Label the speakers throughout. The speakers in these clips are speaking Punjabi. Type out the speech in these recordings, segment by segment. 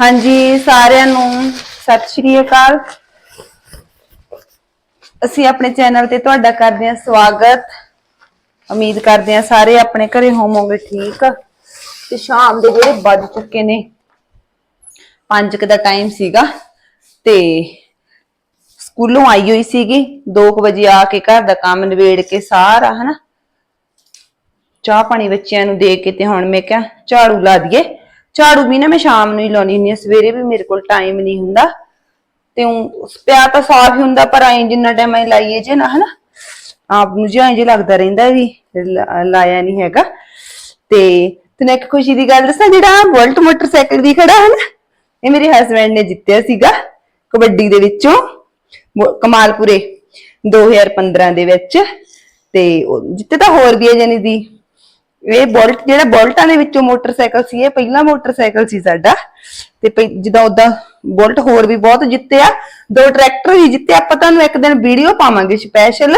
Speaker 1: ਹਾਂਜੀ, ਸਾਰਿਆਂ ਨੂੰ ਸਤਿ ਸ਼੍ਰੀ ਅਕਾਲ। ਅਸੀਂ ਆਪਣੇ ਚੈਨਲ ਤੇ ਤੁਹਾਡਾ ਕਰਦੇ ਹਾਂ ਸਵਾਗਤ। ਉਮੀਦ ਕਰਦੇ ਹਾਂ ਸਾਰੇ ਆਪਣੇ ਘਰੇ ਹੋਵੋਗੇ ਠੀਕ। ਤੇ ਸ਼ਾਮ ਦੇ ਜਿਹੜੇ ਵੱਜ ਚੁੱਕੇ ਨੇ 5 ਕੁ ਦਾ ਟਾਈਮ ਸੀਗਾ। ਤੇ ਸਕੂਲੋਂ ਆਈ ਹੋਈ ਸੀਗੀ 2 ਵਜੇ ਆ ਕੇ ਘਰ ਦਾ ਕੰਮ ਨਿਬੇੜ ਕੇ ਸਾਰਾ, ਹਨਾ। ਚਾਹ ਪਾਣੀ ਬੱਚਿਆਂ ਨੂੰ ਦੇ ਕੇ ਤੇ ਹੁਣ ਮੈਂ ਕਿਹਾ ਝਾੜੂ ਲਾ ਦਈਏ। ਝਾੜੂ ਵੀ ਨਾ ਮੈਂ ਸ਼ਾਮ ਨੂੰ ਹੀ ਲਾਉਣੀ ਹੁੰਦੀ ਆ ਸਵੇਰੇ ਵੀ ਮੇਰੇ ਕੋਲ ਟਾਈਮ ਨਹੀਂ ਹੁੰਦਾ। ਤੇ ਊਂ ਪਿਆ ਤਾਂ ਸਾਫ਼ ਹੀ ਹੁੰਦਾ, ਪਰ ਐਂ ਜਿੰਨਾ ਟਾਈਮ ਐ ਲਾਈਏ ਜੇ ਨਾ, ਹਨਾ? ਆਪ ਨੂੰ ਜਿਹਾ ਜੇ ਲੱਗਦਾ ਰਹਿੰਦਾ ਵੀ, ਲਾ- ਲਾਇਆ ਨਹੀਂ ਹੈਗਾ। ਤੇ ਤੈਨੂੰ ਇੱਕ ਖੁਸ਼ੀ ਦੀ ਗੱਲ ਦੱਸਾਂ, ਜਿਹੜਾ ਵੋਲਟ ਮੋਟਰਸਾਈਕਲ ਵੀ ਖੜਾ ਹੈ ਨਾ ਇਹ ਮੇਰੇ ਹਸਬੰਡ ਨੇ ਜਿੱਤਿਆ ਸੀਗਾ, ਕਬੱਡੀ ਦੇ ਵਿੱਚੋਂ ਮੋ- ਕਮਾਲਪੁਰੇ 2015 ਦੇ ਵਿੱਚ। ਤੇ ਉਹ ਜਿੱਤੇ ਤਾਂ ਹੋਰ ਵੀ ਹੈ ਜਾਨੀ ਦੀ। ਇਹ ਬੋਲਟ, ਜਿਹੜਾ ਬੋਲਟਾਂ ਦੇ ਵਿੱਚੋਂ ਮੋਟਰਸਾਈਕਲ ਸੀ, ਇਹ ਪਹਿਲਾ ਮੋਟਰਸਾਈਕਲ ਸੀ ਸਾਡਾ। ਤੇ ਜਿੱਦਾਂ ਉਦਾਂ ਬੋਲਟ ਹੋਰ ਵੀ ਬਹੁਤ ਜਿੱਤੇ ਆ ਦੋ ਟਰੈਕਟਰ ਵੀ ਜਿੱਤੇ। ਆਪਾਂ ਤੁਹਾਨੂੰ ਇੱਕ ਦਿਨ ਵੀਡੀਓ ਪਾਵਾਂਗੇ ਸਪੈਸ਼ਲ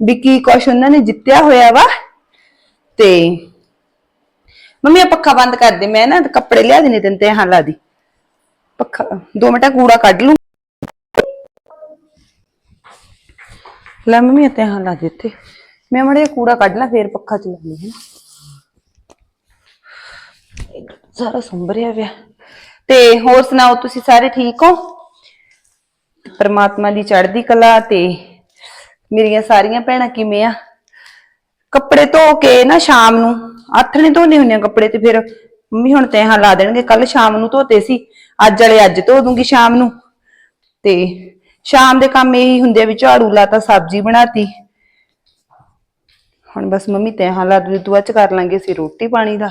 Speaker 1: ਵੀ ਕੀ ਕੁਛ ਉਹਨਾਂ ਨੇ ਜਿੱਤਿਆ ਹੋਇਆ ਵਾ। ਤੇ ਮੰਮੀ ਆ ਪੱਖਾ ਬੰਦ ਕਰ ਦੇ। ਮੈਂ ਨਾ ਕੱਪੜੇ ਲਿਆ ਦੇਣੇ ਤੈਨੂੰ ਤੇ ਹਾਂ ਲਾ ਦੀ। ਪੱਖਾ, ਦੋ ਮਿੰਟਾਂ ਕੂੜਾ ਕੱਢ ਲੂ ਲੈ ਮੰਮੀ ਤੇ ਹਾਂ ਲਾ ਦੇ ਮੈਂ ਮੜੇ ਕੂੜਾ ਕੱਢ ਲਾ, ਫੇਰ ਪੱਖਾ ਚਲਾਉਣੀ ਹੈ। ਸਾਰਾ ਸੰਭਰਿਆ ਪਿਆ ਤੇ ਹੋਰ ਸੁਣਾਓ, ਤੁਸੀਂ ਸਾਰੇ ਠੀਕ ਹੋ? ਪਰਮਾਤਮਾ ਦੀ ਚੜ੍ਹਦੀ ਕਲਾ ਤੇ ਮੇਰੀਆਂ ਸਾਰੀਆਂ ਭੈਣਾਂ ਕਿਵੇਂ ਆ? ਕੱਪੜੇ ਧੋ ਕੇ ਨਾ ਸ਼ਾਮ ਨੂੰ ਆਥਣੇ ਧੋਨੇ ਹੁੰਦੇ ਕੱਪੜੇ ਤੇ ਫਿਰ। ਮੰਮੀ ਹੁਣ ਤੈਹਾਂ ਲਾ ਦੇਣਗੇ ਕੱਲ ਸ਼ਾਮ ਨੂੰ ਧੋਤੇ ਸੀ, ਅੱਜ ਵਾਲੇ ਅੱਜ ਧੋ ਦੂੰਗੀ ਸ਼ਾਮ ਨੂੰ। ਤੇ ਸ਼ਾਮ ਦੇ ਕੰਮ ਇਹੀ ਹੁੰਦੇ ਆ ਵੀ ਝਾੜੂ ਲਾਤਾ, ਸਬਜ਼ੀ ਬਣਾਤੀ। ਹੁਣ ਬਸ ਮੰਮੀ ਤੈਹਾਂ ਲਾ ਦੂ ਤੂੰ ਚ ਕਰ ਲਾਂਗੇ ਅਸੀਂ ਰੋਟੀ ਪਾਣੀ ਦਾ।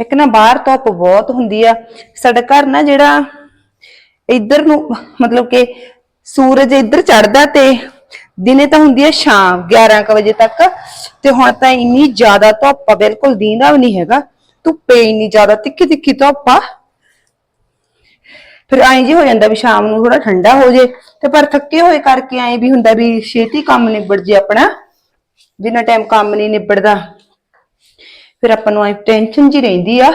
Speaker 1: ਇੱਕ ਨਾ ਬਾਹਰ ਧੁੱਪ ਬਹੁਤ ਹੁੰਦੀ ਆ। ਸਾਡਾ ਘਰ ਨਾ ਜਿਹੜਾ ਇੱਧਰ ਨੂੰ, ਮਤਲਬ ਕਿ ਸੂਰਜ ਇੱਧਰ ਚੜਦਾ ਤੇ ਦਿਨੇ ਤਾਂ ਹੁੰਦੀ ਹੈ ਸ਼ਾਮ 11 ਕੁ ਵਜੇ ਤੱਕ। ਤੇ ਹੁਣ ਤਾਂ ਇੰਨੀ ਜ਼ਿਆਦਾ ਧੁੱਪ ਆ, ਬਿਲਕੁਲ ਦੀਂਦਾ ਵੀ ਨਹੀਂ ਹੈਗਾ। ਧੁੱਪੇ ਇੰਨੀ ਜ਼ਿਆਦਾ ਤਿੱਖੀ ਤਿੱਖੀ ਧੁੱਪ ਆ। ਫਿਰ ਐਂ ਜੀ ਹੋ ਜਾਂਦਾ ਵੀ ਸ਼ਾਮ ਨੂੰ ਥੋੜਾ ਠੰਡਾ ਹੋ ਜੇ। ਤੇ ਪਰ ਥੱਕੇ ਹੋਏ ਕਰਕੇ ਐਂ ਵੀ ਹੁੰਦਾ ਵੀ ਛੇਤੀ ਕੰਮ ਨਿਬੜ ਜੇ ਆਪਣਾ। ਜਿੰਨਾ ਟਾਈਮ ਕੰਮ ਨਹੀਂ ਨਿਬੜਦਾ। ਫਿਰ ਆਪਾਂ ਨੂੰ ਟੈਨਸ਼ਨ ਜੀ ਰਹਿੰਦੀ ਆ।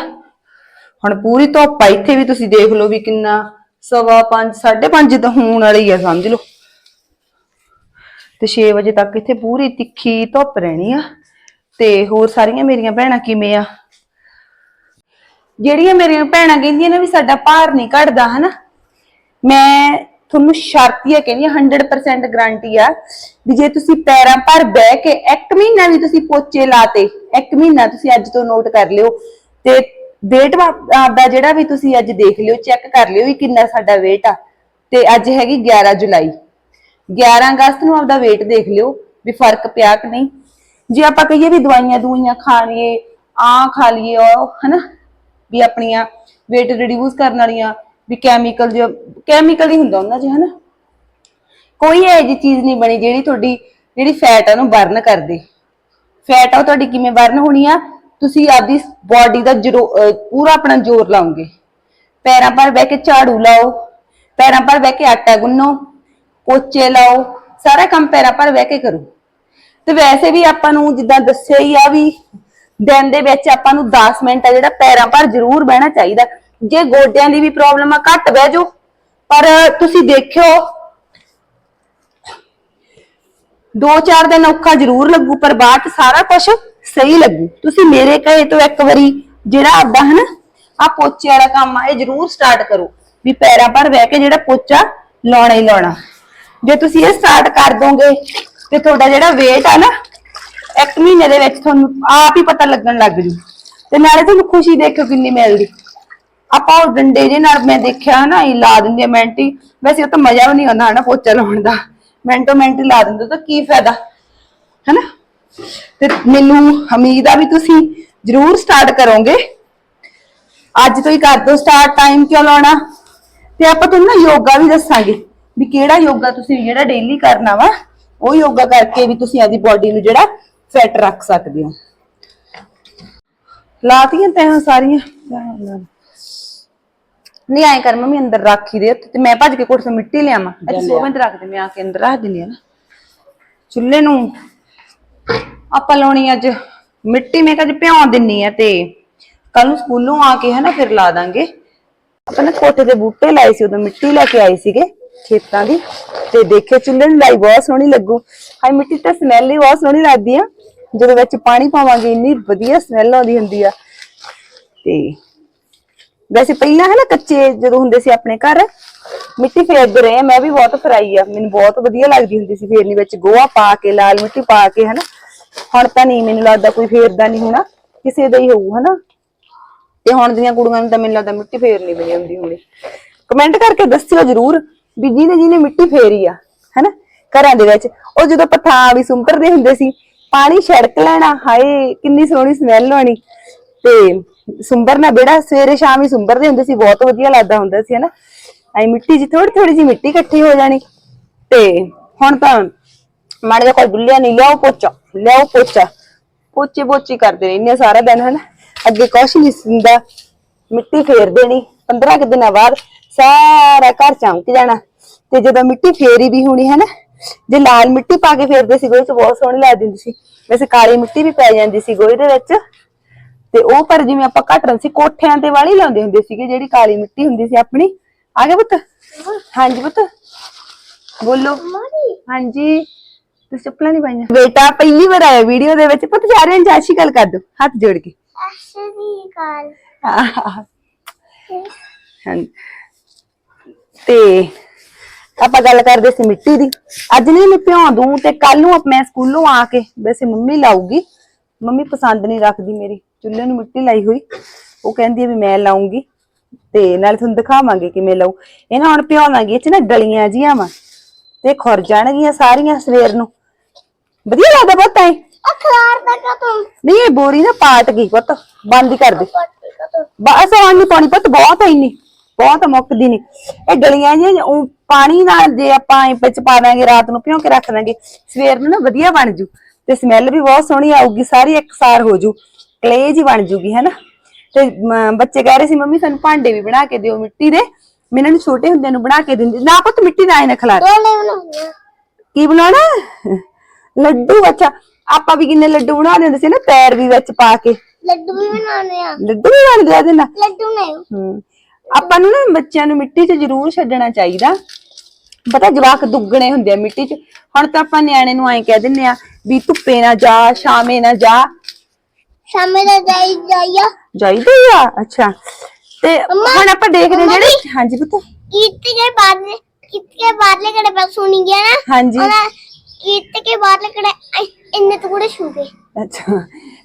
Speaker 1: ਹੁਣ ਪੂਰੀ ਧੁੱਪ ਆ, ਇੱਥੇ ਵੀ ਤੁਸੀਂ ਦੇਖ ਲਓ ਵੀ ਕਿੰਨਾ ਸਵਾ 5 5:30 ਤਾਂ ਹੋਣ ਵਾਲੀ ਆ, ਸਮਝ ਲਓ। ਤੇ 6 ਵਜੇ ਤੱਕ ਇੱਥੇ ਪੂਰੀ ਤਿੱਖੀ ਧੁੱਪ ਰਹਿਣੀ ਆ। ਤੇ ਹੋਰ ਸਾਰੀਆਂ ਮੇਰੀਆਂ ਭੈਣਾਂ ਕਿਵੇਂ ਆ? ਜਿਹੜੀਆਂ ਮੇਰੀਆਂ ਭੈਣਾਂ ਕਹਿੰਦੀਆਂ ਨੇ ਵੀ ਸਾਡਾ ਭਾਰ ਨਹੀਂ ਘਟਦਾ, ਹਨਾ? ਮੈਂ ਤੁਹਾਨੂੰ ਸ਼ਰਤੀਆ ਕਹਿੰਦੀ 100% ਗਾਰੰਟੀ ਆ ਵੀ ਜੇ ਤੁਸੀਂ ਪੈਰਾਂ ਪਰ ਬਹਿ ਕੇ ਇੱਕ ਮਹੀਨਾ ਵੀ ਤੁਸੀਂ ਪੋਚੇ ਲਾਤੇ ਇੱਕ ਮਹੀਨਾ ਤੁਸੀਂ ਅੱਜ ਤੋਂ ਨੋਟ ਕਰ ਲਿਓ ਤੇ weight ਆਪਦਾ ਜਿਹੜਾ ਵੀ ਤੁਸੀਂ ਅੱਜ ਦੇਖ ਲਿਓ ਚੈੱਕ ਕਰ ਲਿਓ ਵੀ ਕਿੰਨਾ ਸਾਡਾ weight ਆ। ਤੇ ਅੱਜ ਹੈਗੀ 11 ਜੁਲਾਈ। 11 ਅਗਸਤ ਨੂੰ ਆਪਦਾ weight ਦੇਖ ਲਿਓ ਵੀ ਫ਼ਰਕ ਪਿਆ ਕਿ ਨਹੀਂ। ਜੇ ਆਪਾਂ ਕਹੀਏ ਵੀ ਦਵਾਈਆਂ ਦੂਈਆਂ ਖਾ ਲਈਏ ਆ ਖਾ ਲਈਏ ਹਨਾ, ਵੀ ਆਪਣੀਆਂ weight ਰਿਡਿਊਸ ਕਰਨ ਵਾਲੀਆਂ ਵੀ ਕੈਮੀਕਲ ਜੋ ਕੈਮੀਕਲ ਹੀ ਹੁੰਦਾ ਉਹਨਾਂ 'ਚ, ਹਨਾ? ਕੋਈ ਇਹੋ ਜਿਹੀ ਚੀਜ਼ ਨਹੀਂ ਬਣੀ ਜਿਹੜੀ ਤੁਹਾਡੀ, ਜਿਹੜੀ ਫੈਟ ਆ ਨੂੰ ਬਰਨ ਕਰਦੇ। ਫੈਟ ਆ ਉਹ ਤੁਹਾਡੀ ਕਿਵੇਂ ਬਰਨ ਹੋਣੀ ਆ? ਤੁਸੀਂ ਆਪਦੀ ਬਾਡੀ ਦਾ ਜ਼ਰੋ- ਅਹ, ਪੂਰਾ ਆਪਣਾ ਜ਼ੋਰ ਲਾਓਗੇ। ਪੈਰਾਂ ਪਰ ਬਹਿ ਕੇ ਝਾੜੂ ਲਾਓ, ਪੈਰਾਂ ਪਰ ਬਹਿ ਕੇ ਆਟਾ ਗੁੰਨੋ, ਪੋਚੇ ਲਾਓ, ਸਾਰਾ ਕੰਮ ਪੈਰਾਂ ਪਰ ਬਹਿ ਕੇ ਕਰੋ। ਤੇ ਵੈਸੇ ਵੀ ਆਪਾਂ ਨੂੰ ਜਿੱਦਾਂ ਦੱਸਿਆ ਹੀ ਆ ਵੀ ਦਿਨ ਦੇ ਵਿੱਚ ਆਪਾਂ ਨੂੰ 10 ਮਿੰਟ ਆ ਜਿਹੜਾ ਪੈਰਾਂ ਪਰ ਜ਼ਰੂਰ ਬਹਿਣਾ ਚਾਹੀਦਾ। ਜੇ ਗੋਡਿਆਂ ਦੀ ਵੀ ਪ੍ਰੋਬਲਮ ਆ, ਘੱਟ ਬਹਿ ਜਾਓ। ਪਰ ਤੁਸੀਂ ਦੇਖਿਓ, ਦੋ ਚਾਰ ਦਿਨ ਔਖਾ ਜ਼ਰੂਰ ਲੱਗੂ, ਪਰ ਬਾਅਦ ਸਾਰਾ ਕੁਝ ਸਹੀ ਲੱਗੂ। ਤੁਸੀਂ ਮੇਰੇ ਕਹੇ ਤੋਂ ਇੱਕ ਵਾਰੀ ਜਿਹੜਾ ਆਪਦਾ ਹਨਾ ਆ ਪੋਚੇ ਵਾਲਾ ਕੰਮ ਆ, ਇਹ ਜ਼ਰੂਰ ਸਟਾਰਟ ਕਰੋ। ਵੀ ਪੈਰਾਂ ਪਰ ਬਹਿ ਕੇ ਜਿਹੜਾ ਪੋਚਾ ਲਾਉਣਾ ਹੀ ਲਾਉਣਾ। ਜੇ ਤੁਸੀਂ ਇਹ ਸਟਾਰਟ ਕਰ ਦੋਗੇ, ਤੇ ਤੁਹਾਡਾ ਜਿਹੜਾ weight ਆ ਨਾ, ਇੱਕ ਮਹੀਨੇ ਦੇ ਵਿੱਚ ਤੁਹਾਨੂੰ ਆਪ ਹੀ ਪਤਾ ਲੱਗਣ ਲੱਗ ਜੂ। ਤੇ ਨਾਲੇ ਤੁਹਾਨੂੰ ਖੁਸ਼ੀ ਦੇਖੋ ਕਿੰਨੀ ਮਿਲਦੀ। ਆਪਾਂ ਉਹ ਡੰਡੇ ਜੇ ਨਾਲ ਮੈਂ ਦੇਖਿਆ ਨਾ, ਇਹ ਲਾ ਦਿੰਦੇ ਆ ਮਿੰਟ। ਵੈਸੇ ਉਹ ਤਾਂ ਮਜ਼ਾ ਵੀ ਨਹੀਂ ਆਉਂਦਾ ਹਨਾ ਪੋਚਾ ਲਾਉਣ ਦਾ। ਮਿੰਟੋ ਮਿੰਟ ਲਾ ਦਿੰਦੇ ਤਾਂ ਕੀ ਫਾਇਦਾ? ਹਨਾ? ਤੇ ਮੈਨੂੰ ਉਮੀਦ ਆ ਵੀ ਤੁਸੀਂ ਜ਼ਰੂਰ ਸਟਾਰਟ ਕਰੋਗੇ। ਅੱਜ ਤੋਂ ਹੀ ਕਰ ਦਿਓ ਸਟਾਰਟ ਟਾਈਮ ਕਿਉਂ ਲਾਉਣਾ? ਤੇ ਆਪਾਂ ਤੁਹਾਨੂੰ ਨਾ ਯੋਗਾ ਵੀ ਦੱਸਾਂਗੇ, ਵੀ ਕਿਹੜਾ ਯੋਗਾ ਤੁਸੀਂ ਜਿਹੜਾ ਡੇਲੀ ਕਰਨਾ ਵਾ, ਉਹ ਯੋਗਾ ਕਰਕੇ ਵੀ ਤੁਸੀਂ ਆਪਦੀ ਬਾਡੀ ਨੂੰ ਜਿਹੜਾ ਫਿਟ ਰੱਖ ਸਕਦੇ ਹੋ। ਲਾਤੀਆਂ ਤੈਂ ਸਾਰੀਆਂ। ਨਹੀਂ ਆਏ ਕਰ ਮੰਮੀ ਅੰਦਰ ਰੱਖੀ ਦੇ ਤੇ ਮੈਂ ਭੱਜ ਕੇ ਕੋਠੇ ਤੋਂ ਮਿੱਟੀ ਲਿਆਵਾਂ। ਅੱਜ ਸੋਵੇਂ ਤੇ ਰੱਖ ਦੇ ਮੈਂ ਆ ਕੇ ਅੰਦਰ ਰੱਖ ਦਿੰਦੀ ਆ ਨਾ। ਚੁੱਲ੍ਹੇ ਨੂੰ ਆਪਾਂ ਲਾਉਣੀ ਅੱਜ। ਮਿੱਟੀ ਮੈਂ ਅੱਜ ਭਿਉਂ ਦਿੰਨੀ ਆ ਤੇ। ਕੱਲ ਨੂੰ ਸਕੂਲੋਂ ਆ ਕੇ ਹਨਾ ਫਿਰ ਲਾ ਦਾਂਗੇ। ਆਪਾਂ ਨੇ ਕੋਠੇ ਦੇ ਬੂਟੇ ਲਾਏ ਸੀ ਉਦੋਂ ਮਿੱਟੀ ਲੈ ਕੇ ਆਏ ਸੀਗੇ ਖੇਤਾਂ ਦੀ। ਤੇ ਦੇਖੇ ਚੁੱਲ੍ਹੇ ਨੂੰ ਲਾਈ ਬਹੁਤ ਸੋਹਣੀ ਲੱਗੂ। ਹਾਈ ਮਿੱਟੀ ਤਾਂ ਸਮੈਲ ਹੀ ਬਹੁਤ ਸੋਹਣੀ ਲੱਗਦੀ ਆ। ਜਦੋਂ ਵਿੱਚ ਪਾਣੀ ਪਾਵਾਂਗੇ ਇੰਨੀ ਵਧੀਆ ਸਮੈਲ ਆਉਂਦੀ ਹੁੰਦੀ ਆ। ਤੇ ਵੈਸੇ ਪਹਿਲਾਂ ਹੈ ਨਾ ਕੱਚੇ ਜਦੋਂ ਹੁੰਦੇ ਸੀ ਆਪਣੇ ਘਰ, ਮਿੱਟੀ ਫੇਰਦੇ ਰਹੇ ਆ ਮੈਂ ਵੀ ਬਹੁਤ ਫਰਾਈ ਆ, ਮੈਨੂੰ ਬਹੁਤ ਵਧੀਆ ਲੱਗਦੀ ਹੁੰਦੀ ਸੀ ਫੇਰਨੀ ਵਿੱਚ, ਗੋਹਾ ਪਾ ਕੇ, ਲਾਲ ਮਿੱਟੀ ਪਾ ਕੇ ਹਨਾ ਹੁਣ ਤਾਂ ਨਹੀਂ, ਮੈਨੂੰ ਲੱਗਦਾ ਕੋਈ ਫੇਰਦਾ ਨਹੀਂ ਹੋਣਾ, ਕਿਸੇ ਦਾ ਹੀ ਹੋਊ ਹਨਾ ਤੇ ਹੁਣ ਦੀਆਂ ਕੁੜੀਆਂ ਨੂੰ ਤਾਂ ਮੈਨੂੰ ਲੱਗਦਾ ਮਿੱਟੀ ਫੇਰਨੀ ਵੀ ਨਹੀਂ ਆਉਂਦੀ ਹੋਣੀ। ਕਮੈਂਟ ਕਰਕੇ ਦੱਸਿਓ ਜਰੂਰ ਵੀ ਜਿਹਨੇ ਜਿਹਨੇ ਮਿੱਟੀ ਫੇਰੀ ਆ ਹਨਾ ਘਰਾਂ ਦੇ ਵਿੱਚ, ਉਹ ਜਦੋਂ ਪਥਾ ਵੀ ਸੁੰਪਰਦੇ ਹੁੰਦੇ ਸੀ, ਪਾਣੀ ਛੜਕ ਲੈਣਾ, ਹਾਏ, ਕਿੰਨੀ ਸੋਹਣੀ ਸਮੈਲ ਆਉਣੀ ਤੇ ਸੁੰਬਰ ਸੁੰਬਰਨਾ ਬੇੜਾ ਸਵੇਰੇ ਸ਼ਾਮ ਹੀ ਸੁੰਬਰ ਦੇ ਹੁੰਦੇ ਸੀ, ਬਹੁਤ ਵਧੀਆ ਲੱਗਦਾ ਹੁੰਦਾ ਸੀ, ਹਨਾ? ਐ ਮਿੱਟੀ 'ਚ ਥੋੜੀ ਥੋੜੀ ਜਿਹੀ ਮਿੱਟੀ ਇਕੱਠੀ ਹੋ ਜਾਣੀ। ਤੇ ਹੁਣ ਤਾਂ ਮਾੜਾ ਜਿਹਾ ਕੋਈ ਦੁੱਲਿਆ ਨਹੀਂ, ਲਿਆਓ ਪੋਚਾ ਲਿਆਓ ਪੋਚਾ। ਪੋਚੇ ਪੋਚੀ ਕਰਦੇ ਰਹਿੰਦੇ ਸਾਰਾ ਦਿਨ, ਹਨਾ? ਅੱਗੇ ਕੁਛ ਨਹੀਂ ਹੁੰਦਾ। ਮਿੱਟੀ ਫੇਰ ਦੇਣੀ 15 ਕੁ ਦਿਨਾਂ ਬਾਅਦ ਸਾਰਾ ਘਰ ਚਮਕ ਜਾਣਾ। ਤੇ ਜਦੋਂ ਮਿੱਟੀ ਫੇਰੀ ਵੀ ਹੋਣੀ ਹੈ ਨਾ ਜੇ ਲਾਲ ਮਿੱਟੀ ਪਾ ਕੇ ਫੇਰਦੇ ਸੀ, ਗੋਹੇ 'ਚ ਬਹੁਤ ਸੋਹਣੀ ਲੱਗਦੀ ਹੁੰਦੀ ਸੀ। ਵੈਸੇ ਕਾਲੀ ਮਿੱਟੀ ਵੀ ਪੈ ਜਾਂਦੀ ਸੀ ਗੋਹੇ ਦੇ ਵਿੱਚ। ਤੇ ਉਹ ਪਰ ਜਿਵੇਂ ਆਪਾਂ ਘੱਟ ਰਹੇ ਸੀ ਕੋਠਿਆਂ ਤੇ ਵਾਲੀ ਲਾਉਂਦੇ ਹੁੰਦੇ ਸੀਗੇ ਜਿਹੜੀ ਕਾਲੀ ਮਿੱਟੀ ਹੁੰਦੀ ਸੀ ਆਪਣੀ। ਆ ਗਿਆ ਪੁੱਤ? ਹਾਂਜੀ ਪੁੱਤ। ਬੋਲੋ। ਹਾਂਜੀ। ਤੁਸੀਂ ਚੱਪਲਾਂ ਨਹੀਂ ਪਾਈਆਂ। ਬੇਟਾ ਪਹਿਲੀ ਵਾਰ ਆਇਆ ਵੀਡੀਓ ਦੇ ਵਿੱਚ। ਪੁੱਤ ਸਾਰਿਆਂ ਨੂੰ ਜਾਸ਼ੀ ਗੱਲ ਕਰ ਦੋ। ਹੱਥ ਜੋੜ ਕੇ। ਤੇ ਆਪਾਂ ਗੱਲ ਕਰਦੇ ਸੀ ਮਿੱਟੀ ਦੀ। ਅੱਜ ਨਹੀਂ ਮੈਂ ਭਿਉਂ ਦੂੰ ਤੇ ਕੱਲ ਨੂੰ ਮੈਂ ਸਕੂਲੋਂ ਆ ਕੇ ਵੈਸੇ ਮੰਮੀ ਲਾਊਗੀ। ਮੰਮੀ ਪਸੰਦ ਨਹੀਂ ਰੱਖਦੀ ਮੇਰੀ। ਚੁੱਲ੍ਹੇ ਨੂੰ ਮਿੱਟੀ ਲਾਈ ਹੋਈ। ਉਹ ਕਹਿੰਦੀ ਹੈ ਵੀ ਮੈਂ ਲਾਉਂਗੀ ਤੇ ਨਾਲ ਤੁਹਾਨੂੰ ਦਿਖਾਵਾਂਗੇ ਕਿਵੇਂ ਲਾਉ ਇਹਨਾਂ ਹੁਣ ਭਿਉਵਾਂਗੇ ਇਹ ਚ ਨਾ ਡਲੀਆਂ ਜੀਆਂ ਵਾ ਤੇ ਖੁਰ ਜਾਣਗੀਆਂ ਸਾਰੀਆਂ ਸਵੇਰ ਨੂੰ। ਵਧੀਆ ਲੱਗਦਾ ਬਹੁਤ ਐ।
Speaker 2: ਅਖਲਾਰ ਦਾ ਕਾ ਤੂੰ?
Speaker 1: ਨਹੀਂ ਇਹ ਬੋਰੀ ਨਾ ਪਾਟ ਗਈ ਪੁੱਤ ਬੰਦ ਹੀ ਕਰ ਦੇ। ਬਸ ਆਉਣ ਨਹੀਂ ਪਾਣੀ ਪੁੱਤ ਬਹੁਤ ਹੈ ਇੰਨੀ ਬਹੁਤ ਮੁੱਕਦੀ ਨਹੀਂ ਇਹ ਗਲੀਆਂ ਜਿਹੀਆਂ ਉਹ ਪਾਣੀ ਨਾਲ ਜੇ ਆਪਾਂ ਇਹ ਵਿੱਚ ਪਾ ਦਾਂਗੇ ਰਾਤ ਨੂੰ ਭਿਉਂ ਕੇ ਰੱਖ ਦਾਂਗੇ ਸਵੇਰ ਨੂੰ ਨਾ ਵਧੀਆ ਬਣ ਜੂ ਤੇ ਸਮੈਲ ਵੀ ਬਹੁਤ ਸੋਹਣੀ ਆਊਗੀ ਸਾਰੀ ਇਕਸਾਰ ਹੋ ਜੂ। ਕਲੇ ਜੀ ਬਣ ਜੂਗੀ ਹੈਨਾ? ਤੇ ਬੱਚੇ ਕਹਿ ਰਹੇ ਸੀ ਮੰਮੀ ਸਾਨੂੰ ਭਾਂਡੇ ਵੀ ਬਣਾ ਕੇ ਦਿਓ ਮਿੱਟੀ ਦੇ। ਮੈਂ ਇਹਨਾਂ ਨੂੰ ਛੋਟੇ ਹੁੰਦਿਆਂ ਨੂੰ ਬਣਾ ਕੇ ਦਿੰਦੀ ਨਾ ਪੁੱਤ ਮਿੱਟੀ ਨਾ ਖਿਲਾਰ
Speaker 2: ਦੋ। ਲੈ ਬਣਾਉਣਾ
Speaker 1: ਕੀ ਬਣਾਉਣਾ? ਲੱਡੂ ਅੱਛਾ ਆਪਾਂ ਵੀ ਕਿੰਨੇ ਲੱਡੂ ਬਣਾਉਂਦੇ ਹੁੰਦੇ ਸੀ ਨਾ ਪੈਰ ਵੀ ਵਿੱਚ ਪਾ ਕੇ।
Speaker 2: ਲੱਡੂ ਵੀ ਬਣਾਉਣੇ ਆ।
Speaker 1: ਲੱਡੂ ਵੀ ਬਣਦੇ ਆ ਨਾਲ
Speaker 2: ਲੱਡੂ ਨਹੀਂ।
Speaker 1: ਹਮ ਆਪਾਂ ਨੂੰ ਨਾ ਬੱਚਿਆਂ ਨੂੰ ਮਿੱਟੀ 'ਚ ਜ਼ਰੂਰ ਛੱਡਣਾ ਚਾਹੀਦਾ। ਪਤਾ ਜਵਾਕ ਦੁੱਗਣੇ ਹੁੰਦੇ ਆ ਮਿੱਟੀ 'ਚ। ਹੁਣ ਤਾਂ ਆਪਾਂ ਨਿਆਣੇ ਨੂੰ ਐਂ ਕਹਿ ਦਿੰਨੇ ਆ ਵੀ ਧੁੱਪੇ ਨਾ ਜਾ ਸ਼ਾਮੇ ਨਾ ਜਾ।
Speaker 2: ਸ਼ਾਮੇ ਦਾ ਜਾਈ ਜਾਈਆ।
Speaker 1: ਜਾਈਦਾ ਹੀ ਆ ਅੱਛਾ। ਤੇ ਹੁਣ ਆਪਾਂ ਦੇਖਦੇ ਹਾਂ ਜਿਹੜੇ ਹਾਂਜੀ ਪੁੱਤ।
Speaker 2: ਕੀਤ ਕੇ ਬਾਅਦ ਕੀਤ ਕੇ ਬਾਅਦ ਕੜੇ ਬਸ ਸੁਣੀ ਗਿਆ ਨਾ?
Speaker 1: ਹਾਂਜੀ।
Speaker 2: ਉਹਦਾ ਕੀਤ ਕੇ ਬਾਅਦ ਕੜੇ ਇੰਨੇ ਟੁਕੜੇ ਛੂ ਗਏ
Speaker 1: ਅੱਛਾ।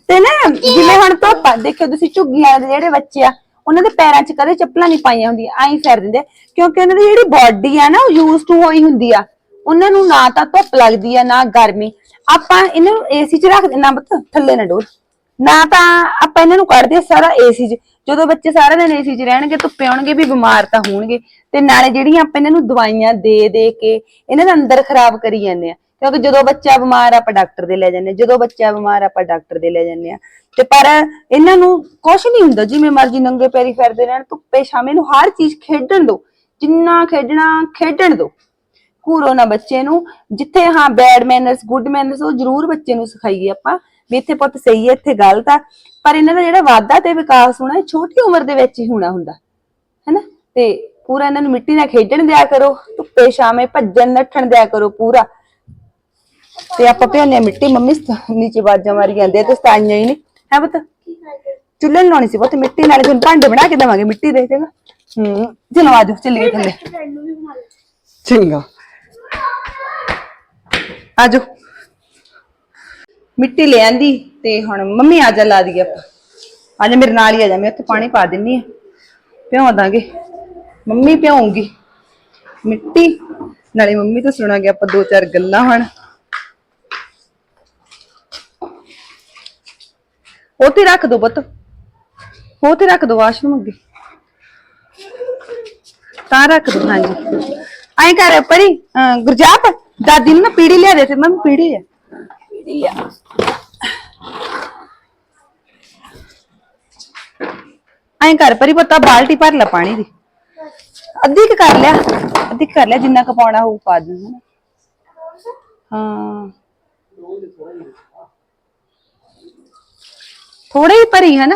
Speaker 1: ਤੇ ਨਾ ਜਿਵੇਂ ਹੁਣ ਆ, ਦੇਖਿਓ ਤੁਸੀਂ ਝੁੱਗੀਆਂ ਦੇ ਜਿਹੜੇ ਬੱਚੇ ਆ ਉਹਨਾਂ ਦੇ ਪੈਰਾਂ 'ਚ ਕਦੇ ਚੱਪਲਾਂ ਨਹੀਂ ਪਾਈਆਂ ਹੁੰਦੀਆਂ ਐਂ ਫਿਰ ਦਿੰਦੇ ਆ, ਕਿਉਂਕਿ ਉਹਨਾਂ ਦੀ ਜਿਹੜੀ ਬਾਡੀ ਆ ਨਾ ਉਹ ਯੂਜ਼ ਟੂ ਹੋਈ ਹੁੰਦੀ ਆ। ਉਹਨਾਂ ਨੂੰ ਨਾ ਤਾਂ ਧੁੱਪ ਲੱਗਦੀ ਆ ਨਾ ਗਰਮੀ। ਆਪਾਂ ਇਹਨਾਂ ਨੂੰ ਏਸੀ 'ਚ ਰੱਖ ਦੇਣਾ ਬਤ ਥੱਲੇ ਨਾ ਡੋਲ। ਨਾ ਤਾਂ ਆਪਾਂ ਇਹਨਾਂ ਨੂੰ ਕੱਢਦੇ ਆ ਸਾਰਾ ਏਸੀ 'ਚ ਜਦੋਂ ਬੱਚੇ ਸਾਰਾ ਦਿਨ ਏਸੀ 'ਚ ਰਹਿਣਗੇ, ਧੁੱਪੇ ਆਉਣਗੇ, ਵੀ ਬਿਮਾਰ ਤਾਂ ਹੋਣਗੇ। ਤੇ ਨਾਲੇ ਜਿਹੜੀਆਂ ਆਪਾਂ ਇਹਨਾਂ ਨੂੰ ਦਵਾਈਆਂ ਦੇ ਦੇ ਕੇ ਇਹਨਾਂ ਦਾ ਅੰਦਰ ਖਰਾਬ ਕਰੀ ਜਾਂਦੇ ਆ। ਕਿਉਂਕਿ ਜਦੋਂ ਬੱਚਾ ਬਿਮਾਰ ਆਪਾਂ ਡਾਕਟਰ ਦੇ ਲੈ ਜਾਂਦੇ ਹਾਂ। ਜਦੋਂ ਬੱਚਾ ਬਿਮਾਰ ਆਪਾਂ ਡਾਕਟਰ ਦੇ ਲੈ ਜਾਂਦੇ ਆ। ਤੇ ਪਰ ਇਹਨਾਂ ਨੂੰ ਕੁਝ ਨਹੀਂ ਹੁੰਦਾ, ਜਿਵੇਂ ਮਰਜ਼ੀ ਨੰਗੇ ਪੈਰੀ ਫਿਰਦੇ ਰਹਿਣ, ਧੁੱਪੇ ਛਾਵੇਂ ਨੂੰ ਹਰ ਚੀਜ਼ ਖੇਡਣ ਦਿਓ ਜਿੰਨਾ ਖੇਡਣਾ, ਖੇਡਣ ਦਿਓ ਘੂਰੋ ਨਾ ਬੱਚੇ ਨੂੰ। ਜਿੱਥੇ ਹਾਂ ਬੈਡ ਮੈਨਰਸ ਗੁੱਡ ਮੈਨਰਸ ਉਹ ਜ਼ਰੂਰ ਬੱਚੇ ਨੂੰ ਸਿਖਾਈਏ ਆਪਾਂ। ਵੀ ਇੱਥੇ ਪੁੱਤ ਸਹੀ ਹੈ ਇੱਥੇ ਗਲਤ ਆ। ਪਰ ਇਹਨਾਂ ਦਾ ਜਿਹੜਾ ਵਾਧਾ ਤੇ ਵਿਕਾਸ ਹੋਣਾ ਇਹ ਛੋਟੀ ਉਮਰ ਦੇ ਵਿੱਚ ਹੀ ਹੋਣਾ ਹੁੰਦਾ ਹੈਨਾ? ਤੇ ਪੂਰਾ ਇਹਨਾਂ ਨੂੰ ਮਿੱਟੀ ਨਾਲ ਖੇਡਣ ਦਿਆ ਕਰੋ ਧੁੱਪੇ ਛਾਵੇਂ ਭੱਜਣ ਨੱਠਣ ਦਿਆ ਕਰੋ ਪੂਰਾ। ਤੇ ਆਪਾਂ ਪਿਆਨੇ ਮਿੱਟੀ ਮੰਮੀ ਨੀਚੇ ਬਾਜਾਂ ਮਾਰੀ ਜਾਂਦੇ ਤੇ ਸਤਾਈਆਂ ਹੀ ਨਹੀਂ ਹੈ ਪੁੱਤ? ਚੁੱਲ੍ਹੇ ਨੂੰ ਲਾਉਣੀ ਸੀ ਪੁੱਤ ਮਿੱਟੀ ਨਾਲ ਤੁਹਾਨੂੰ ਭਾਂਡੇ ਬਣਾ ਕੇ ਦੇਵਾਂਗੇ ਮਿੱਟੀ ਦੇ ਚੰਗਾ ਹੂੰ ਚਲੋ ਆਜੋ ਚੱਲੀਏ ਥੱਲੇ। ਚੰਗਾ। ਆਜੋ ਮਿੱਟੀ ਲੈ ਆਂਦੀ ਤੇ ਹੁਣ ਮੰਮੀ ਆ ਜਾ ਲਾ ਦਈਏ ਆਪਾਂ। ਆ ਜਾ ਮੇਰੇ ਨਾਲ ਹੀ ਆ ਜਾ, ਮੈਂ ਉੱਥੇ ਪਾਣੀ ਪਾ ਦਿੰਨੀ ਆ। ਭਿਉਂ ਦਾਂਗੇ। ਮੰਮੀ ਭਿਉਂਗੀ ਮਿੱਟੀ। ਨਾਲੇ ਮੰਮੀ ਤੋਂ ਸੁਣਾਂਗੇ ਆਪਾਂ ਦੋ ਚਾਰ ਗੱਲਾਂ ਹੁਣ। ਤੇ ਰੱਖ ਦੋ ਬਤ ਉਹ ਤੇ ਰੱਖ ਦੋ ਵਾਸ਼ਰੂਮ ਅੱਗੇ। ਤਾਂ ਰੱਖ ਦੋ, ਹਾਂਜੀ। ਐਂ ਕਰ ਪਰੀ ਗੁਰਜਾਪ, ਦਾਦੀ ਨੂੰ ਨਾ ਪੀੜੀ ਲਿਆ ਦੇ ਤੇ ਮੰਮੀ ਪੀੜੀ ਲਿਆ ਪੀੜੀ ਲਿਆ ਐਂ ਕਰ ਪਰੀ ਪਤਾ ਬਾਲਟੀ ਭਰ ਲੈ ਪਾਣੀ ਦੀ ਅੱਧੀ ਕੁ ਕਰ ਲਿਆ ਅੱਧੀ ਕੁ ਕਰ ਲਿਆ ਜਿੰਨਾ ਕੁ ਪਾਉਣਾ ਹੋਊ ਪਾ ਦੇ ਹਨਾ ਹਾਂ ਥੋੜੇ ਹੀ ਭਰੀ ਹੈ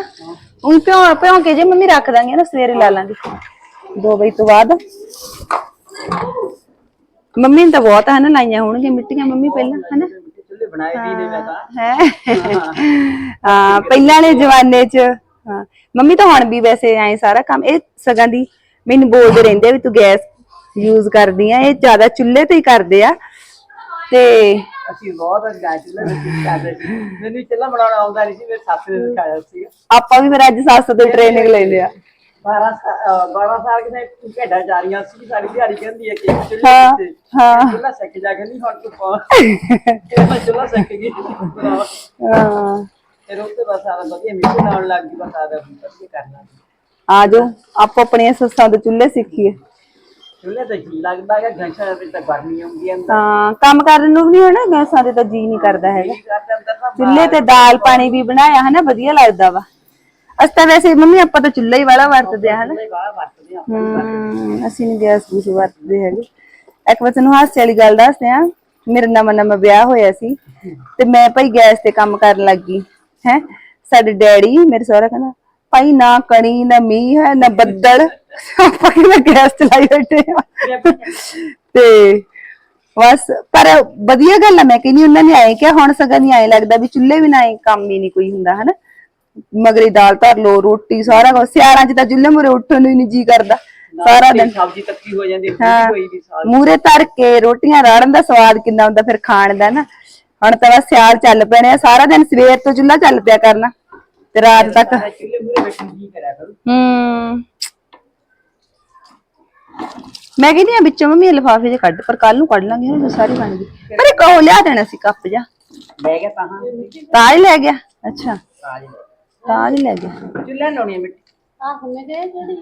Speaker 1: ਉਹੀ ਭਿਉਂ ਭਿਉਂ ਕੇ ਜੇ ਮੰਮੀ ਰੱਖ ਦਾਂਗੇ ਨਾ ਸਵੇਰੇ ਲਾ ਲਾਂਗੇ 2 ਵਜੇ ਤੋਂ ਬਾਅਦ ਮੰਮੀ ਨੇ ਤਾਂ ਬਹੁਤ ਹਨਾ ਲਾਈਆਂ ਹੋਣਗੀਆਂ ਮਿੱਟੀਆਂ ਮੰਮੀ ਪਹਿਲਾਂ ਹਨਾ
Speaker 3: ਬਣਾਏ ਵੀ ਨੇ ਮੈਂ ਤਾਂ।
Speaker 1: ਹੈ। ਹਾਂ। ਪਹਿਲਾਂ ਵਾਲੇ ਜ਼ਮਾਨੇ 'ਚ ਹਾਂ। ਮੰਮੀ ਤਾਂ ਹੁਣ ਵੀ ਵੈਸੇ ਐ ਸਾਰਾ ਕੰਮ ਇਹ ਸਗਾਂ ਦੀ ਮੈਨੂੰ ਬੋਲਦੇ ਰਹਿੰਦੇ ਆ ਵੀ ਤੂੰ ਗੈਸ ਯੂਜ਼ ਕਰਦੀ ਆ ਇਹ ਜ਼ਿਆਦਾ ਚੁੱਲ੍ਹੇ ਤੇ ਹੀ ਕਰਦੇ ਆ। ਤੇ
Speaker 3: ਅਸੀਂ ਬਹੁਤ ਗਾਇ ਚੁੱਲ੍ਹੇ ਕਰਦੇ ਸੀ। ਮੈਨੂੰ ਚੁੱਲ੍ਹਾ ਬਣਾਉਣਾ ਆਉਂਦਾ ਨਹੀਂ ਸੀ ਮੇਰੇ ਸੱਸ ਨੇ ਸਿਖਾਇਆ ਸੀ
Speaker 1: ਆਪਾਂ ਵੀ ਫਿਰ ਅੱਜ ਸੱਸ ਤੋਂ ਟ੍ਰੇਨਿੰਗ ਲੈ ਲਿਆ।
Speaker 3: 12 12 ਸਾਲ ਕਿਨੇ ਭੇਡਾਂ ਜਾ ਰਹੀਆਂ ਸੀ ਸਾਰੀ ਦਿਹਾੜੀ ਕਹਿੰਦੀ ਹੈ ਕਿ ਚੁੱਲ੍ਹੇ ਵਿੱਚ
Speaker 1: ਹਾਂ।
Speaker 3: ਚੁੱਲ੍ਹਾ ਸਿੱਖ ਜਾ ਕੇ ਨਹੀਂ ਹੁਣ ਤੂੰ ਪਾ। ਫਿਰ ਮੈਂ ਚੁੱਲ੍ਹਾ ਸਿੱਖ ਗਈ।
Speaker 1: ਹਾਂ।
Speaker 3: ਫਿਰ ਉਹ ਤੋਂ ਬਸ ਆ ਵਧੀਆ ਮਿੱਟੀ ਲਾਉਣ ਲੱਗ ਗਈ ਬਸ ਆ ਵਧੀਆ ਕਰਨਾ।
Speaker 1: ਆ ਜਾਓ ਆਪੋ ਆਪਣੀਆਂ ਸੱਸਾਂ ਦੇ ਚੁੱਲ੍ਹੇ ਸਿੱਖੀਏ।
Speaker 3: ਚੁੱਲ੍ਹੇ ਤੇ ਜੀ ਲੱਗਦਾ ਹੈ ਘੰਟਾ ਵਿੱਚ ਤਾਂ ਗਰਮੀ ਆਉਂਦੀ ਹੈ
Speaker 1: ਤਾਂ ਕੰਮ ਕਰਨ ਨੂੰ ਵੀ ਹੋਣਾ ਗੈਸਾਂ ਤੇ ਤਾਂ ਜੀ ਨਹੀਂ ਕਰਦਾ ਹੈਗਾ।
Speaker 3: ਤਾਂ
Speaker 1: ਚੁੱਲ੍ਹੇ ਤੇ ਦਾਲ ਪਾਣੀ ਵੀ ਬਣਾਇਆ ਹਨਾ ਵਧੀਆ ਲੱਗਦਾ ਵਾ। ਅਸੀਂ ਤਾਂ ਵੈਸੇ ਮੰਮੀ ਆਪਾਂ ਤਾਂ ਚੁੱਲ੍ਹਾ ਹੀ ਵਾਲਾ ਵਰਤਦੇ ਆ ਹਨਾ?
Speaker 3: ਬਾਹਰ ਵਰਤਦੇ ਆ
Speaker 1: ਹਮ, ਅਸੀਂ ਨਹੀਂ ਗੈਸ ਗੂਸ ਵਰਤਦੇ ਹੈਗੇ। ਇੱਕ ਵਾਰ ਤੈਨੂੰ ਹਾਸੇ ਵਾਲੀ ਗੱਲ ਦੱਸਦੇ ਆ ਮੇਰਾ ਨਵਾਂ ਨਵਾਂ ਵਿਆਹ ਹੋਇਆ ਸੀ ਤੇ ਮੈਂ ਭਾਈ ਗੈਸ ਤੇ ਕੰਮ ਕਰਨ ਲੱਗੀ ਹੈ? ਸਾਡੇ ਡੈਡੀ ਮੇਰੇ ਸਹੁਰਾ ਕਹਿੰਦਾ ਭਾਈ ਨਾ ਕਣੀ ਨਾ ਮੀਂਹ ਹੈ ਨਾ ਬੱਦਲ। ਆਪਾਂ ਕਿਵੇਂ ਗੈਸ ਚਲਾਈ ਬੈਠੇ ਆ। ਤੇ ਬਸ ਪਰ ਵਧੀਆ ਗੱਲ ਆ ਮੈਂ ਕਹਿੰਦੀ ਉਹਨਾਂ ਨੇ ਆਏ ਕਿ ਹੁਣ ਸਗੋਂ ਨਹੀਂ ਆਏ ਲੱਗਦਾ ਵੀ ਚੁੱਲ੍ਹੇ ਵੀ ਨਾ ਆਏ ਕੰਮ ਹੀ ਨਹੀਂ ਕੋਈ ਹੁੰਦਾ ਹਨਾ? ਮਗਰੀ ਦਾਲ ਧਰ ਲੋ ਰੋਟੀ ਸਾਰਾ ਕੁਛ। ਸਿਆਲਾਂ 'ਚ ਤਾਂ ਮੂਰੇ ਉੱਠਣ ਨੂੰ ਹੀ ਨਹੀਂ ਜੀ ਕਰਦਾ। ਸਾਰਾ ਦਿਨ
Speaker 3: ਸਬਜ਼ੀ ਤੱਕੀ ਹੋ ਜਾਂਦੀ ਕੋਈ ਵੀ ਸਾਲ
Speaker 1: ਮੂਰੇ ਧਰ ਕੇ ਰੋਟੀਆਂ ਰਾੜਨ ਦਾ ਸਵਾਦ ਕਿੰਨਾ ਹੁੰਦਾ ਫਿਰ ਖਾਣ ਦਾ ਨਾ। ਹੁਣ ਤਾਂ ਬਸ ਸਿਆਲ ਚੱਲ ਪੈਣੇ ਆ ਸਾਰਾ ਦਿਨ ਸਵੇਰ ਤੋਂ ਚੁੱਲ੍ਹਾ ਚੱਲ ਪਿਆ ਕਰਨਾ ਤੇ ਰਾਤ ਤੱਕ।
Speaker 3: ਚੁੱਲ੍ਹੇ ਮੂਰੇ ਬੈਠਣ ਦੀ ਕਰਿਆ ਕਰੂ।
Speaker 1: ਹੂੰ। ਮੈਂ ਕਹਿੰਦੀ ਆ ਵਿੱਚੋਂ ਮੰਮੀ ਲਿਫਾਫੇ ਜੇ ਕੱਢ ਪਰ ਕੱਲ ਨੂੰ ਕੱਢ ਲਾਂਗੇ ਹੁਣ ਸਾਰੀ ਬਣ ਗਈ। ਪਰ ਇੱਕ ਉਹ ਲਿਆ ਦੇਣਾ ਸੀ ਕੱਪ ਜਾ
Speaker 3: ਲੈ ਗਿਆ ਤਾਂ
Speaker 1: ਤਾਂ ਹੀ ਲੈ ਗਿਆ। ਅੱਛਾ।
Speaker 3: ਤਾਜ
Speaker 1: ਤਾਂ ਹੀ ਲੈ ਗਿਆ
Speaker 3: ਚੁੱਲ੍ਹਾ ਲਾਉਣੀ ਮਿੱਟੀ।
Speaker 2: ਆਹ ਮੈਂ ਗਏ ਜਿਹੜੀ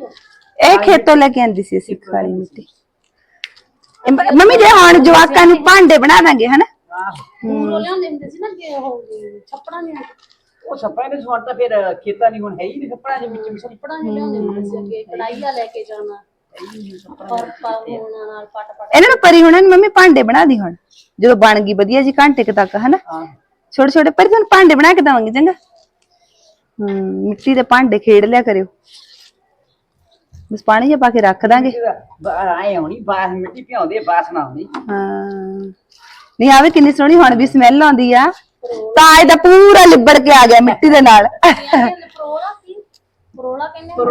Speaker 1: ਇਹ ਖੇਤੋਂ ਲੈ ਕੇ ਆਂਦੀ ਸੀ ਸਿੱਖ ਵਾਲੀ ਮਿੱਟੀ। ਇਹ ਮ- ਮੰਮੀ ਜੇ ਹੁਣ ਜਵਾਕਾਂ ਨੂੰ ਭਾਂਡੇ ਬਣਾ ਦਾਂਗੇ ਹਨਾ?
Speaker 2: ਉਹ ਲਿਆਉਂਦੇ ਹੁੰਦੇ ਸੀ ਨਾ ਕਿ ਉਹ ਛੱਪੜਾ ਨਹੀਂ
Speaker 3: ਉਹ ਸੱਪਾਂ ਦੇ ਸਵਾਰ ਤਾਂ ਫਿਰ ਖੇਤਾਂ ਨਹੀਂ ਹੁਣ ਹੈ ਹੀ ਨਹੀਂ ਸੱਪਾਂ ਦੇ ਵਿੱਚ। ਮਿੱਟੀ
Speaker 2: ਛੱਪੜਾ ਨਹੀਂ ਲਿਆਉਂਦੇ ਹੁੰਦੇ ਸੀ ਅੱਗੇ ਕੜਾਈਆ ਲੈ ਕੇ ਜਾਣਾ। ਪਰ ਪਰ ਹੋਣਾ ਨਾਲ ਪਟ ਪਟ
Speaker 1: ਇਹਨਾਂ ਨੂੰ ਪਰੀ ਹੁਣਾਂ ਨੂੰ ਮੰਮੀ ਭਾਂਡੇ ਬਣਾ ਦੀ ਹੁਣ। ਜਦੋਂ ਬਣ ਗਈ ਵਧੀਆ ਜੀ ਘੰਟੇ ਕੁ ਤੱਕ ਹਨਾ?
Speaker 3: ਹਾਂ।
Speaker 1: ਛੋਟੇ ਛੋਟੇ ਪਰ ਤੁਹਾਨੂੰ ਭਾਂਡੇ ਬਣਾ ਕੇ ਦਵਾਂਗੇ ਚੰਗਾ? ਹੂੰ ਮਿੱਟੀ ਦੇ ਭਾਂਡੇ ਖੇਡ ਲਿਆ ਕਰਿਓ। ਬਸ ਪਾਣੀ ਜਿਹਾ ਪਾ ਕੇ ਰੱਖ ਦਾਂਗੇ।
Speaker 3: ਬਾਹਰ ਆਏ ਹੋਣੀ ਬਾਹਰ ਮਿੱਟੀ ਭਿਉਂਦੇ ਬਾਸਨਾ ਆਉਂਦੀ
Speaker 1: ਹਾਂ। ਨਹੀਂ ਆਵੇ ਕਿੰਨੀ ਸੋਹਣੀ ਹੁਣ ਵੀ ਸਮੈਲ ਆਉਂਦੀ ਆ। ਤਾਂ ਇਹਦਾ ਪੂਰਾ ਲਿਬੜ ਕੇ ਆ ਗਿਆ ਮਿੱਟੀ ਦੇ ਨਾਲ।
Speaker 2: ਪਰੋਲਾ ਸੀ। ਪਰੋਲਾ ਕਹਿੰਦੇ
Speaker 3: ਪਰ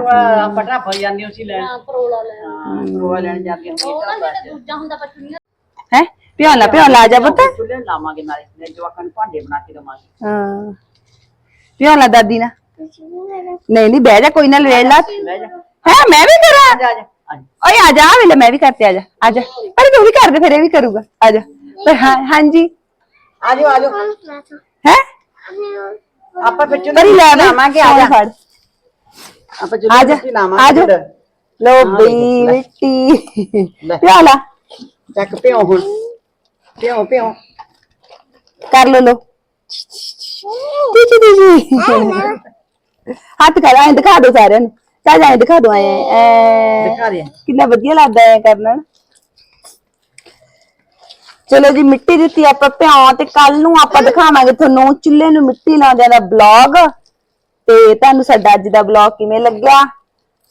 Speaker 3: ਪਟਾ ਫਲ ਜਾਂਦੀ ਉਸੇ
Speaker 2: ਹਾਂ ਪਰੋਲਾ ਲੈ
Speaker 3: ਰੋਆ ਲੈਣ ਜਾਂਦੀ ਹੁੰਦੀ
Speaker 2: ਉਹ ਨਾ ਜਿਹੜਾ ਦੂਜਾ ਹੁੰਦਾ ਪਚਣੀਆਂ
Speaker 1: ਹੈ? ਪਿਓਲਾ ਪਿਓਲਾ ਜਾ ਪੁੱਤ।
Speaker 3: ਚੁੱਲ੍ਹੇ ਲਾਵਾਂਗੇ ਨਾਲੇ। ਨੇ ਜਵਾਕਾਂ ਨੂੰ ਭਾਂਡੇ ਬਣਾ ਕੇ ਦਵਾਂਗੇ।
Speaker 1: ਹਾਂ। ਪਿਓਲਾ ਦਾਦੀ ਨਾ ਨਹੀਂ ਨਹੀਂ ਬਹਿ ਜਾ ਕੋਈ ਨਾ ਲੈ ਲਾ।
Speaker 3: ਲੈ ਜਾ
Speaker 1: ਹੈ ਮੈਂ ਵੀ ਕਰਾਂ।
Speaker 3: ਆ ਜਾ ਆ ਜਾ ਆ ਜਾ।
Speaker 1: ਓਏ ਆ ਜਾ ਵੇਲੇ ਮੈਂ ਵੀ ਕਰਤੇ ਆ ਜਾ ਆ ਜਾ। ਪਰ ਤੂੰ ਵੀ ਕਰ ਦੇ ਫਿਰ ਇਹ ਵੀ ਕਰੂਗਾ। ਆ ਜਾ। ਪਰ ਹਾਂ ਹਾਂਜੀ।
Speaker 3: ਆ ਜਾਓ ਆ ਜਾਓ।
Speaker 1: ਹੈ?
Speaker 3: ਆਪਾਂ ਫਿਰ ਚੁੱਲ੍ਹੇ
Speaker 1: ਪਰੀ ਲੈ
Speaker 3: ਲਾਵਾਂਗੇ ਆ ਜਾ।
Speaker 1: ਫੜ।
Speaker 3: ਆਪਾਂ
Speaker 1: ਆ
Speaker 3: ਚੁੱਲ੍ਹੇ
Speaker 1: ਜਾ
Speaker 3: ਮਿੱਟੀ
Speaker 1: ਆ
Speaker 3: ਲਾਵਾਂਗੇ
Speaker 1: ਜਾ।
Speaker 3: ਫਿਰ।
Speaker 1: ਲੋ ਬਈ ਮਿੱਟੀ।
Speaker 3: ਲੈ।
Speaker 1: ਪਿਆਲਾ
Speaker 3: ਚੱਕ ਭਿਉਂ ਹੁਣ। ਭਿਉਂ ਭਿਉਂ।
Speaker 1: ਕਰ ਲੋ ਲੋ ਹੱਥ ਕਰ ਐਂ ਦਿਖਾ ਦੋ ਸਾਰਿਆਂ ਨੂੰ। ਚੱਲ ਐਂ ਦਿਖਾ ਦੋ ਐਂ ਐਂ।
Speaker 3: ਦਿਖਾ ਦੇ।
Speaker 1: ਕਿੰਨਾ ਵਧੀਆ ਲੱਗਦਾ ਹੈ ਕਰਨਾ। ਚਲੋ ਜੀ ਮਿੱਟੀ ਦਿੱਤੀ ਆਪਾਂ ਭਿਉਂ ਤੇ ਕੱਲ ਨੂੰ ਆਪਾਂ ਦਿਖਾਵਾਂਗੇ ਤੁਹਾਨੂੰ ਚੁੱਲ੍ਹੇ ਨੂੰ ਮਿੱਟੀ ਲਾਉਂਦਿਆਂ ਦਾ ਬਲੌਗ ਤੇ ਤੁਹਾਨੂੰ ਸਾਡਾ ਅੱਜ ਦਾ ਬਲੌਗ ਕਿਵੇਂ ਲੱਗਿਆ?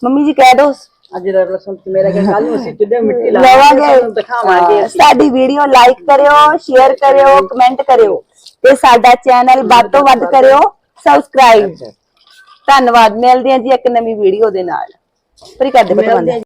Speaker 1: ਮੰਮੀ ਜੀ ਕਹਿ ਦਿਓ
Speaker 3: ਅੱਜ ਦਾ ਰਸਮ ਤੇ ਮੇਰਾ ਕਿ ਕੱਲ ਨੂੰ ਅਸੀਂ ਚੁੱਲ੍ਹੇ ਮਿੱਟੀ
Speaker 1: ਲਵਾਂਗੇ
Speaker 3: ਲਾਵਾਂਗੇ। ਤੁਹਾਨੂੰ ਦਿਖਾਵਾਂਗੇ।
Speaker 1: ਹਾਂ, ਸਾਡੀ ਵੀਡੀਓ ਲਾਈਕ ਕਰਿਓ ਸ਼ੇਅਰ ਕਰਿਓ ਕਮੈਂਟ ਕਰਿਓ ਤੇ ਸਾਡਾ ਚੈਨਲ ਵੱਧ ਤੋਂ ਵੱਧ ਕਰਿਓ ਸਬਸਕ੍ਰਾਈਬ ਧੰਨਵਾਦ। ਮਿਲਦੇ ਹਾਂ ਜੀ ਇੱਕ ਨਵੀਂ ਵੀਡੀਓ ਦੇ ਨਾਲ। ਫਰੀ ਕਰ ਦੇ